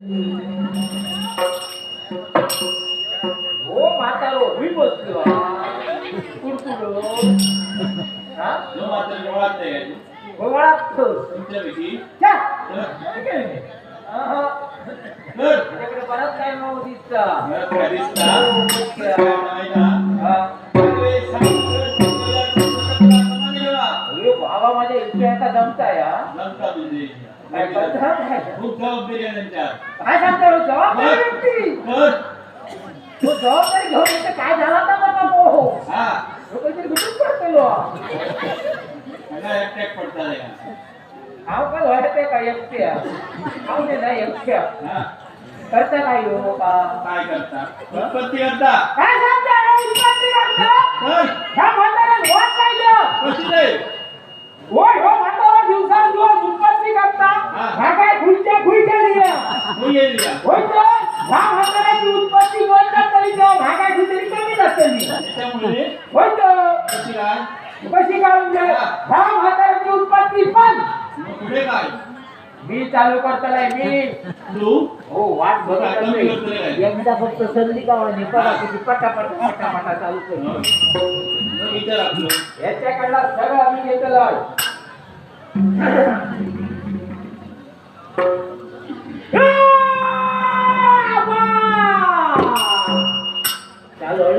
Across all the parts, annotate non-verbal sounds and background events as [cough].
हो म्हातारो मी बसलो. परत काय नाव दिसता. बाबा माझ्या इतक्या का जमताय जमता तुझे काय पद्धत आहे? खूप जबाबदारी आहे त्यांच्यात. काय सांगता हो? जबाबदारी व्यक्ती तर तो जबाबदारी घेऊन येते काय झाला तर बाबा हो हा पडतो पडता काय वाटते का एकट्या हाव दे ना एकट्या हा करता काय हो का काय करता उत्पत्ती करता काय सांगता रे उत्पत्ती करता तर ह्या म्हाताऱ्याला वाट पाहिलं कशी रे होय हो म्हातारा दिवसांदिवस उत्पत्ती करता हा. ह्या काय खुलच्या खुल केली तू ये लिया. होय तर ह्या म्हाताऱ्याची उत्पत्ती बोलतात तरी तो भागाय कुठेतरी कमी नसली तर कशी काय कशी ह्या म्हाताऱ्याची उत्पत्ती पण. मग पुढे काय मी चालू करतलाय मी. तू हो वाट बघत. करतोय काय? एकदा फक्त गावाने पडा किती पटापट पटापटा चालू कर मग आपलं. याच्याकडला सगळं आम्ही घेतलं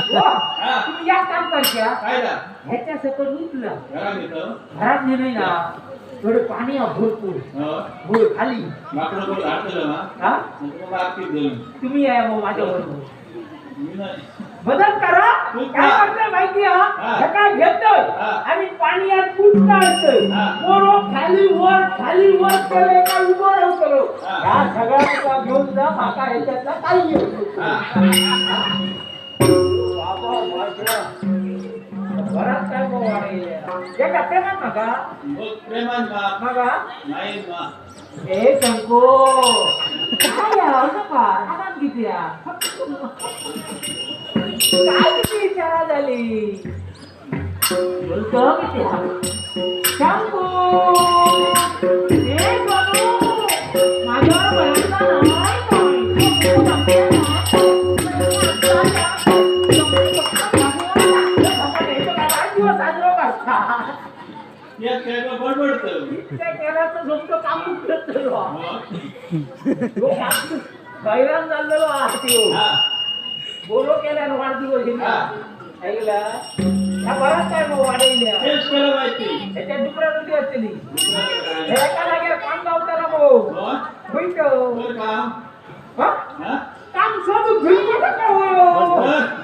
तुम्ही या काम करत्या. ह्याच्या सकट उठलं. घरात नेलं ना थोडं पाणी आहे भरपूर. खाली. ना? हा? देऊन. तुम्ही या मग माझ्या बरोबर मदत करा. तू काय? करतोय माहिती हा. काय घेतोय. हा. आणि पाणी यात कुठं असतोय हा. पोरो खाली वर खाली वर केलंय का उभं राहतो हा. ह्या सगळ्या घेऊन जा माका ह्याच्यातला काही हा. [laughs] घरात काय वाढे एका प्रेमात प्रेमान मगा नाही मा ए शंको काय असं किती काय किती विचारा झाली बोलतो किती शंको ए माझ्यावर नाही या केला बडबडतो त्या केला तर झोपतो काम करतो तो हैराण झालेलो आहात बोलो केल्यान वाढदिवस गेला ऐकला ह्या बराच काय मग वाढवल्या तेच केलं माहिती ह्याच्या दुसऱ्या रोजी असली ह्या एका लागेल काम गावताना भाऊ होईल काम काम सोडून घेऊन कुठं काय होईल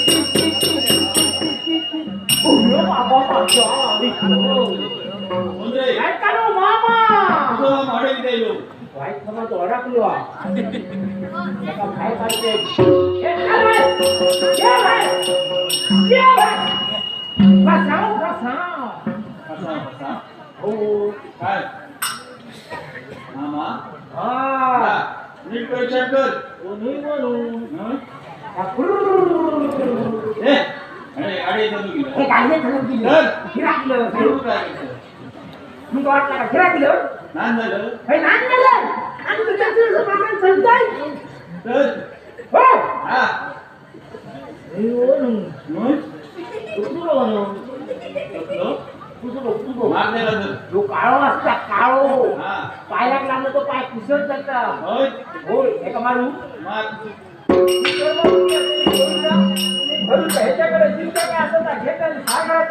भाई थमा तो हरा कुलवा का भाई का के ए भाई ये भाई ये भाई बसाओ बसाओ बसाओ बसाओ ओ काय मामा हा नीट परीक्षा कर ओ नहीं बोलू हां ए अरे अरे जणू गेलं हे काय जणू गेलं फिराकलं फिरू काय तुमचा वाटला का फिराकलं लहान झालं. हे लहान झालं. आणि तुझ्या तुझं मामा सांगताय तर? हो. हा. हो मग? माग द्यायला तर जो काळो असता काळो हा. पायाला लागलं तो हो. पाय कुसत जाता. होय. होय. एका मारू? माग ह्याच्याकडे चिंता काय असं घेत सागर